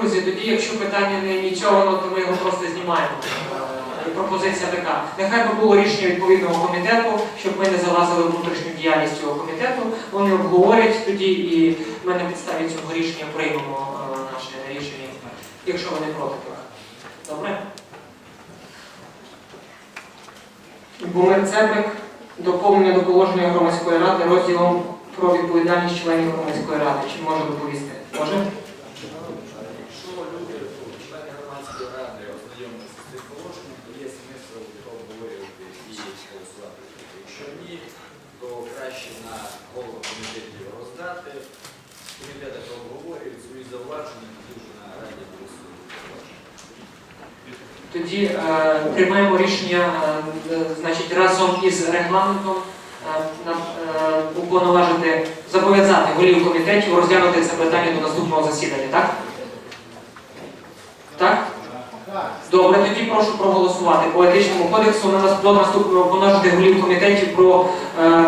друзі, тоді, якщо питання не ініційовано, то ми його просто знімаємо. Е, Пропозиція така. Нехай би було рішення відповідного комітету, щоб ми не залазили в внутрішню діяльність цього комітету. Вони обговорять тоді, і ми на підставі цього рішення приймемо е, наше рішення, якщо вони проти того. Добре? Бумер Цебик, доповнення до положення громадської ради розділом про відповідальність членів громадської ради. Чи може доповісти? Може? Якщо люди, ну, члени громадської ради ознайомилися з цим положенням, то є смисл його обговорювати і голосувати. Якщо ні, то краще на голову комітетів роздати. Комітети то обговорюють свої зауваження, тоді вже на раді голосують. Тоді е, приймаємо рішення е, значить, разом із регламентом е, уповноважити, зобов'язати голів комітетів розглянути це питання до наступного засідання, так? Так? Добре, тоді прошу проголосувати по етичному кодексу на до наступного уповноважити голів комітетів про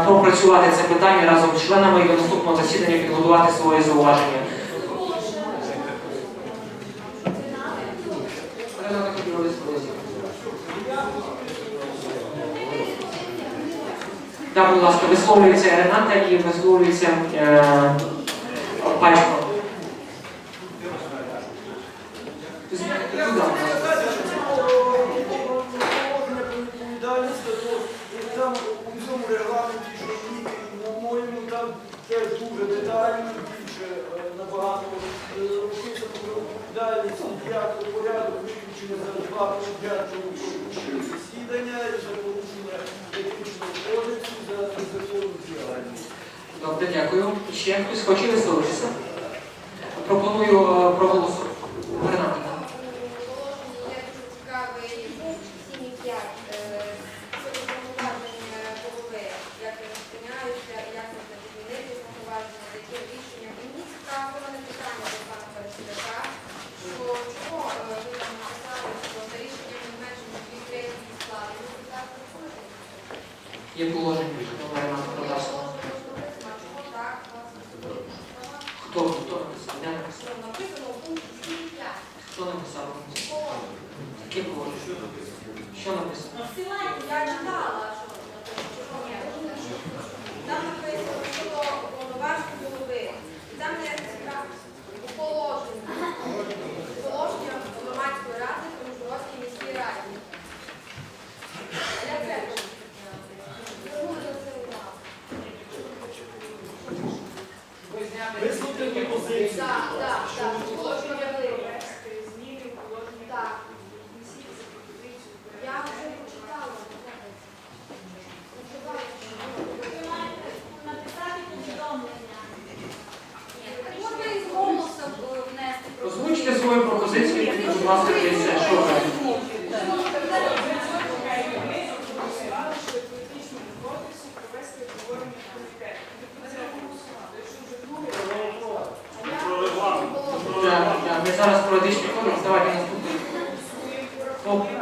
пропрацювати це питання разом з членами і до наступного засідання підготувати свої зауваження. Копілова. Так, будь ласка, висловлюється Рената і висловлюється е, виключення дякую п'ятого засідання, і за порушення етичного кодексу, за незаконну діяльність. Добре, дякую. Ще хтось хоче висловитися? Пропоную е, проголосувати. Рената. Положення є дуже цікавий пункт 7.5 е, щодо повноважень е, голови, як вони спиняються, як можна змінити повноваження, з яким рішенням. І мені цікаво мене питання до пана Пересідака, що чого е, ви там написали, що за рішенням не менше ніж дві треті складу. Ну, ви так працюєте? Є положення. Добре, Рената, будь ласка. А чого так? власне, права? Хто, хто написав? Я написав. Що написано у пункті 7.5. Хто написав? Положення. Яке положення? Що написано? Я читала, що чого ні. Там написано, що до повноважень голови. І там не у положенні. Положення громадської ради при Ужгородській міській раді. Я це Звернули на це увагу. Висловити позицію. Так, так, так. Положення велике. Так. Я вже почитала. написати повідомлення. Так можна і з голосом е, внести. Озвучте свою пропозицію, будь ласка, і все. Що ви? Так, так, ми зараз про етичний кодекс, давайте наступний.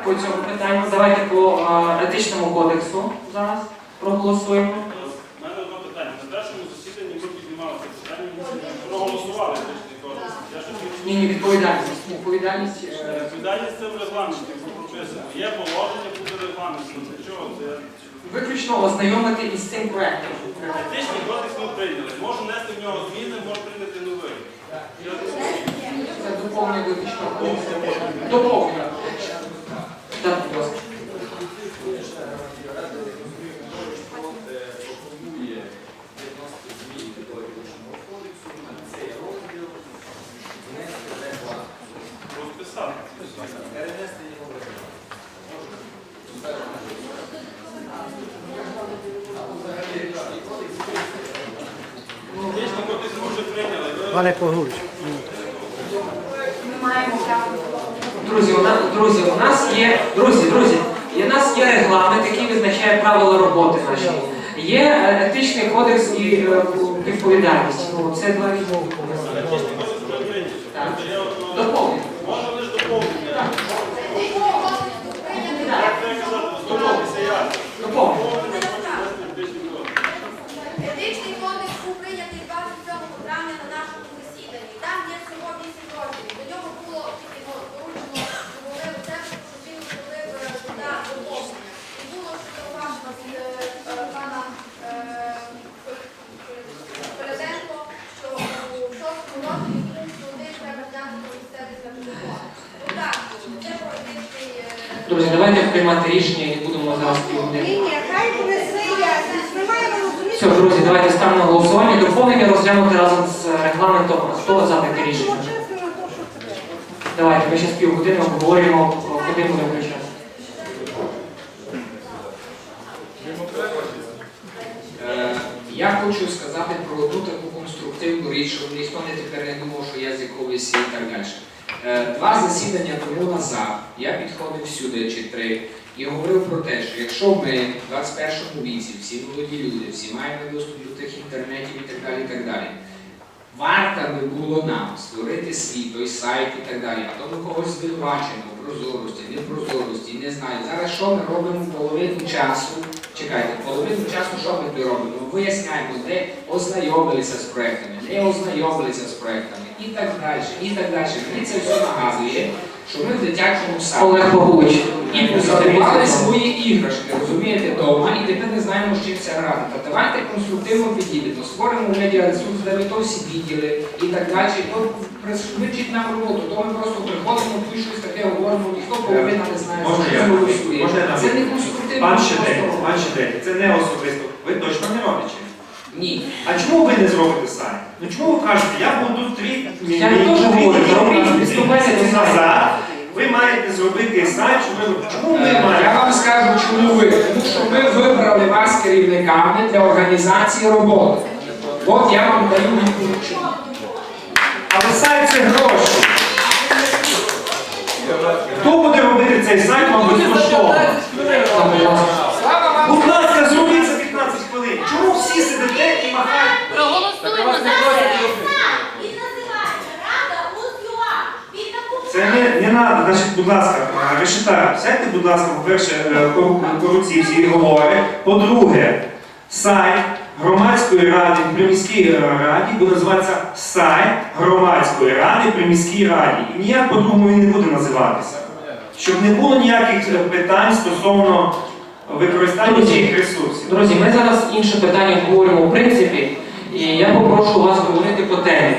По, цьому питанню, давайте по е, етичному кодексу зараз проголосуємо. У мене одне питання. На першому засіданні ми піднімали це питання, ми проголосували етичний кодекс. Я щось Ні, ні, відповідальність. Відповідальність. е, Відповідальність це в регламенті прописано. Є положення, буде регламентом. Для чого це? Виключно ознайомити із цим проектом. Етичний кодекс ми прийняли. Можу внести в нього зміни, можу прийняти новий. Я Це доповнення виключно. Доповнення. Так, будь ласка. пропонує відносити зміни до етичного кодексу на цей розділ внести регламент. розписав. Перенести його в регламент. Або взагалі етичний кодекс Етичний кодекс ми вже Пане Погруч, Друзі, у нас, друзі, у нас є, друзі, друзі, у нас є регламент, який визначає правила роботи наші. Є е, етичний кодекс і е, відповідальність. Це два різні Друзі, давайте приймати рішення і будемо зараз південь. Все, друзі, давайте ставимо голосування. Доповнення розглянути разом з регламентом. Хто за таке рішення? Давайте ми ще з півгодини обговорюємо, е, куди буде включити. Річ, щоб ніхто тепер не думав, що я з якогось і так далі. Е, Два засідання тому назад я підходив сюди чи три і говорив про те, що якщо ми в 21 віці, всі молоді люди, всі маємо доступ до тих інтернетів і так далі, і так далі. Варто би було нам створити свій той сайт і так далі, а ми когось звинувачуємо прозорості, непрозорості, не знаю. Зараз що ми робимо половину часу? Чекайте, половину часу що ми тут робимо? Виясняємо, де ознайомилися з проектами, не ознайомилися з проектами і так далі, і так далі. Мені це все нагадує, що ми в дитячому саду. І позабували свої іграшки, розумієте, вдома, і тепер не знаємо, з чим це грати. Та давайте конструктивно підійдемо, створимо медіаресурс, де ви то всі відділи і так далі. То пришвидшить нам роботу, то ми просто приходимо, тут щось таке говоримо, ніхто половина не знає, що це голосує. Це не конструктивно. Пан робота. пан Щедей, це не особисто. Ви точно не родичі. Ні. А чому ви не зробите самі? Ну чому ви кажете, я буду тут три Я не теж говорю, виступайте місяці ви назад. Ви маєте зробити сайт, щоб ви... Чому ви Е, Я вам скажу, чому ви. Тому що ми вибрали вас керівниками для організації роботи. От я вам даю відповідь. Але сайт це гроші. Хто буде робити цей сайт вам безкоштовно? Там, будь ласка. Зробіть за 15 хвилин. Чому всі сидите і махаєте? Проголосуємо за це. Не, не надо, значить, будь ласка, е, Решета, сядьте, будь ласка, по-перше, е, кору- корупції всі говори. По-друге, сайт громадської ради при міській е, раді буде називатися сайт громадської ради при міській раді. І ніяк по-другому він не буде називатися. Щоб не було ніяких е, питань стосовно використання цих ресурсів. Друзі, ми зараз інше питання обговорюємо в принципі, і я попрошу вас говорити по темі.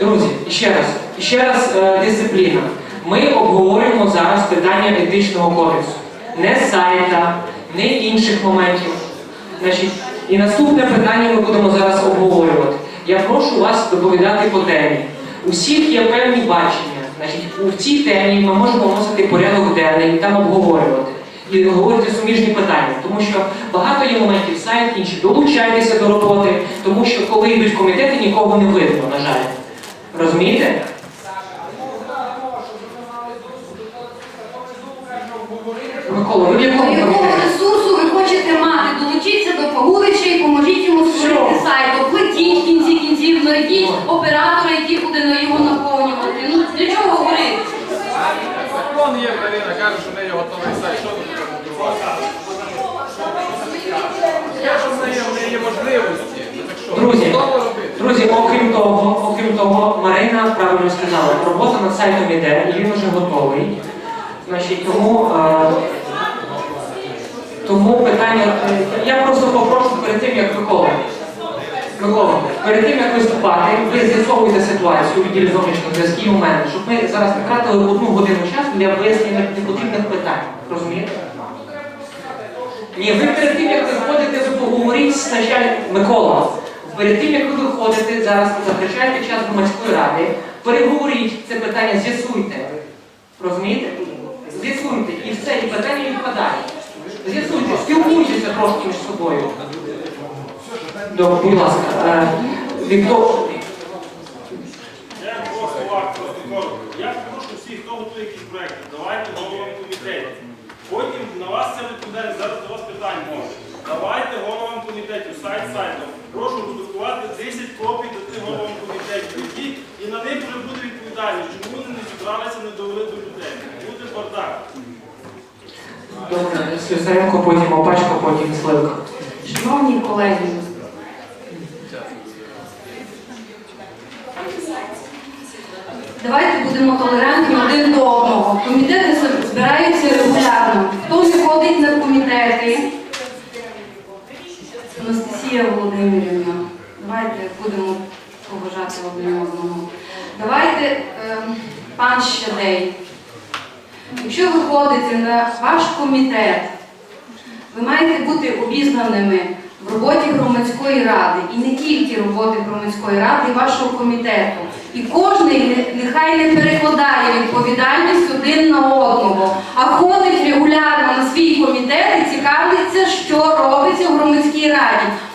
Друзі, ще раз, ще раз е, дисципліна. Ми обговорюємо зараз питання етичного кодексу. Не сайта, не інших моментів. Значить, і наступне питання ми будемо зараз обговорювати. Я прошу вас доповідати по темі. У всіх є певні бачення. Значить, у цій темі ми можемо вносити порядок денний і там обговорювати. І говорити суміжні питання, тому що багато є моментів сайт, інші долучайтеся до роботи, тому що коли йдуть комітети, нікого не видно, на жаль. Розумієте? Микола, ви в якому Якого ресурсу ви хочете мати? Долучіться до Пагулича і поможіть йому створити сайт. Оплатіть в кінці кінців, знайдіть оператора, який буде на його наповнювати. Для чого говорити? Закон є, Карина каже, що в неї готовий сайт. Що тут треба будувати? Я ж в неї, в неї є можливості. Так що, Друзі, робити? Друзі, окрім того, окрім того, Марина правильно сказала, робота над сайтом іде, і він вже готовий. Значить, тому, е, тому питання, е, я просто попрошу перед тим, як Микола. Микола, перед тим, як виступати, ви з'ясовуєте ситуацію відділі зовнішніх зв'язків у мене, щоб ми зараз не тратили одну годину часу для вияснення непотрібних питань. Розумієте? Ні, ви перед тим, як виходите, ви поговоріть з начальником Микола. Перед тим, як ви виходите, зараз затрачаєте час громадської ради, переговоріть це питання, з'ясуйте. Розумієте? З'ясуйте. І все, і питання відпадає. З'ясуйте, спілкуйтеся трошки між собою. Добре, будь ласка. Е, Віктор, Я прошу всіх, хто готує якісь проекти, давайте головам комітетів. Потім на вас це відповідає, зараз до вас питань може. Давайте головам комітетів, сайт сайтом. Прошу роздрукувати 10 копій до тих головам комітетів. Які, і на них вже буде відповідальність, чому вони не зібралися, не довели до людей. Буде бардак. добре, Слюсаренко, потім Опачко, потім Сливка. Шановні колеги, давайте будемо толерантні один до одного. Комітети збираються регулярно. Хто не ходить на комітети? Анастасія Володимирівна, давайте будемо поважати один одного. Давайте ем, пан Щадей. Якщо ви ходите на ваш комітет, ви маєте бути обізнаними в роботі громадської ради і не тільки роботи громадської ради і вашого комітету. І кожен нехай не перекладає відповідальність один на одного, а ходить регулярно на свій комітет і цікавиться, що раді.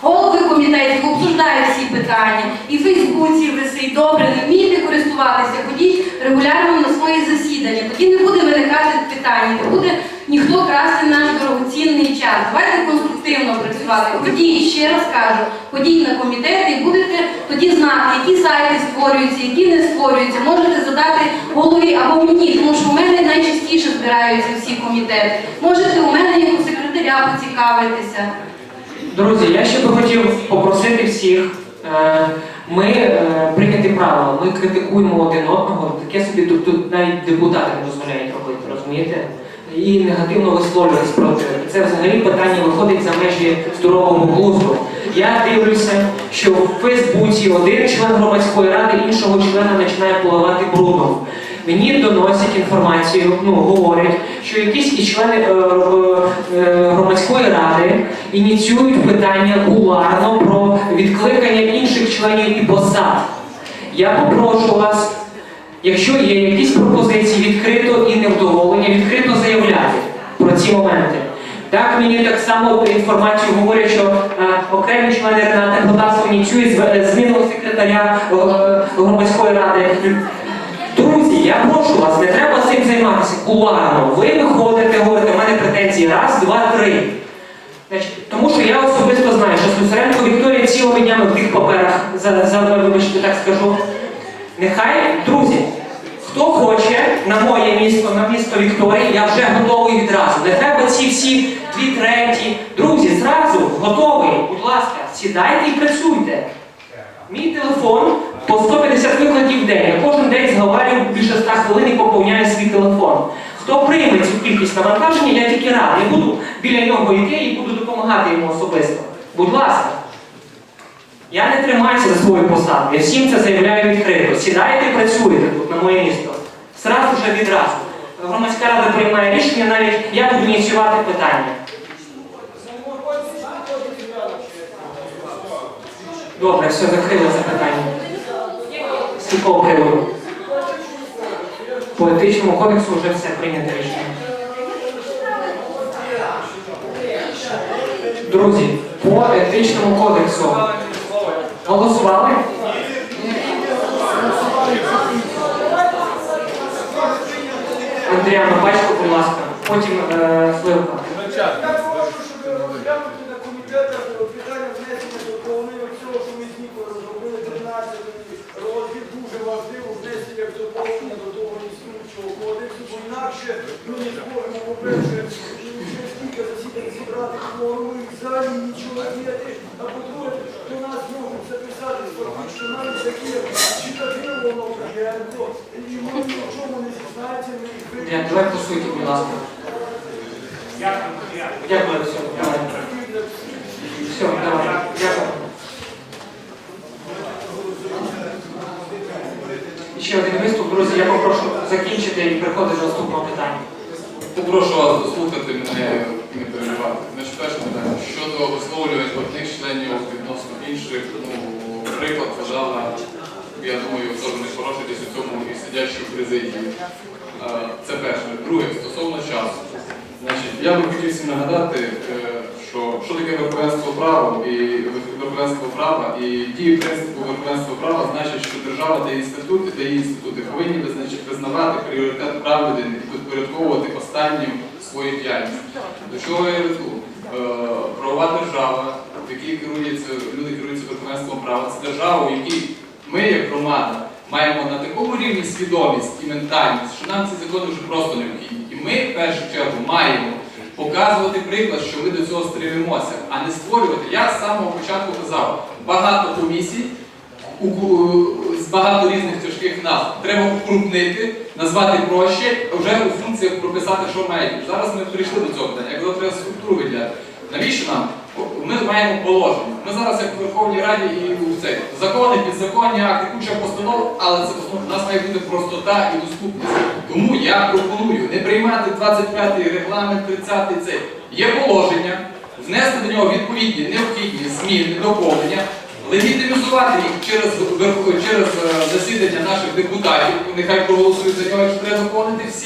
Голови комітетів обсуждають всі питання, і в Фейсбуці висить добре, не вмієте користуватися, ходіть регулярно на свої засідання. Тоді не буде виникати питання, не буде ніхто красти наш дорогоцінний час. Давайте конструктивно працювати. Ходіть, ще раз кажу, ходіть на комітети і будете тоді знати, які сайти створюються, які не створюються. Можете задати голові або мені, тому що у мене найчастіше збираються всі комітети. Можете у мене як у секретаря поцікавитися. Друзі, я ще би хотів попросити всіх. е, Ми е, прийняти правила, ми критикуємо один одного, таке собі тут, навіть депутати не дозволяють робити, розумієте? І негативно висловлюватись проти. Це взагалі питання виходить за межі здорового глузду. Я дивлюся, що в Фейсбуці один член громадської ради іншого члена починає поливати брудом. Мені доносять інформацію, ну говорять, що якісь із члени е, е, громадської ради ініціюють питання кулуарно про відкликання інших членів і посад. Я попрошу вас, якщо є якісь пропозиції, відкрито і невдоволення, відкрито заявляти про ці моменти. Так мені так само інформацію говорять, що е, окремі члени Рената Глотавського ініціюють зміну секретаря е, громадської ради. Я прошу вас, не треба цим займатися кулуарно. Ви виходите, говорите, у мене претензії раз, два, три. Значить, тому що я особисто знаю, що Слюсаренко Вікторія цілими днями в тих паперах, за, за вибачте, так скажу. Нехай, друзі, хто хоче на моє місто, на місто Вікторії, я вже готовий відразу. Не треба ці всі дві треті. Друзі, зразу готовий. Будь ласка, сідайте і працюйте. Мій телефон по 150 викладів в день. Я кожен день зговорюю більше 100 хвилин і поповняю свій телефон. Хто прийме цю кількість навантаження, я тільки радий. Я буду біля нього йти і буду допомагати йому особисто. Будь ласка. Я не тримаюся за свою посаду. Я всім це заявляю відкрито. Сідайте і працюйте тут, на моє місто. Сразу вже відразу. Громадська рада приймає рішення, навіть я буду ініціювати питання. Добре, все, закрили запитання. З якого приводу? По етичному кодексу вже все прийнято рішення. Друзі, по етичному кодексу голосували? Андріана, бачите, будь ласка. Потім е, Сливка. Я прошу, щоб ви розглянути на комітетах питання внесення до доповнення всього, що ми з Нікою розробили 13 розділ. Дуже важливо внесення як доповнення до того існуючого кодексу, інакше ми не зможемо, по-перше, кілька засідань зібрати кворум і взагалі нічого діяти, а по-друге, до нас можуть записати фактично навіть такі як читатило Лавренко, і ми в чому не зізнаємося, ми їх Андріан, давай по суті, будь ласка. Дякую, все, давай. Все, давай. Дякую. Ще один виступ, друзі, я попрошу закінчити і переходити до наступного питання. Попрошу вас дослухати мене і не переживати. Значить, перше питання. Щодо висловлювань одних членів відносно інших, ну, приклад вважала, я думаю, теж не хороший десь у цьому і сидячій в президії. Е, Це перше. Друге, стосовно часу. Значить, я би хотів всім нагадати, е, що, що таке верховенство права і верховенство права і дії принципу верховенства права значить, що держава дає інститути, дає інститути повинні визнавати пріоритет прав людини і підпорядковувати останнім свою діяльність. До чого я веду? Е, Правова держава, в якій керується, люди керуються верховенством права, це держава, в якій ми, як громада, маємо на такому рівні свідомість і ментальність, що нам ці закони вже просто необхідні. І ми, в першу чергу, маємо показувати приклад, що ми до цього стремимося, а не створювати. Я з самого початку казав, багато комісій з багато різних тяжких назв. Треба укрупнити, назвати проще, вже у функціях прописати, що мають. Зараз ми прийшли до цього питання. Як треба структуру виділяти. Навіщо нам? Ми маємо положення. Ми зараз як в Верховній Раді і у цей закони, підзаконні акти, куча постанов, але це у нас має бути простота і доступність. Тому я пропоную не приймати 25-й регламент, 30-й цей. Є положення, внести до нього відповідні необхідні зміни, доповнення, легітимізувати їх через, через е, засідання наших депутатів, нехай проголосують за нього, якщо треба доповнити всі.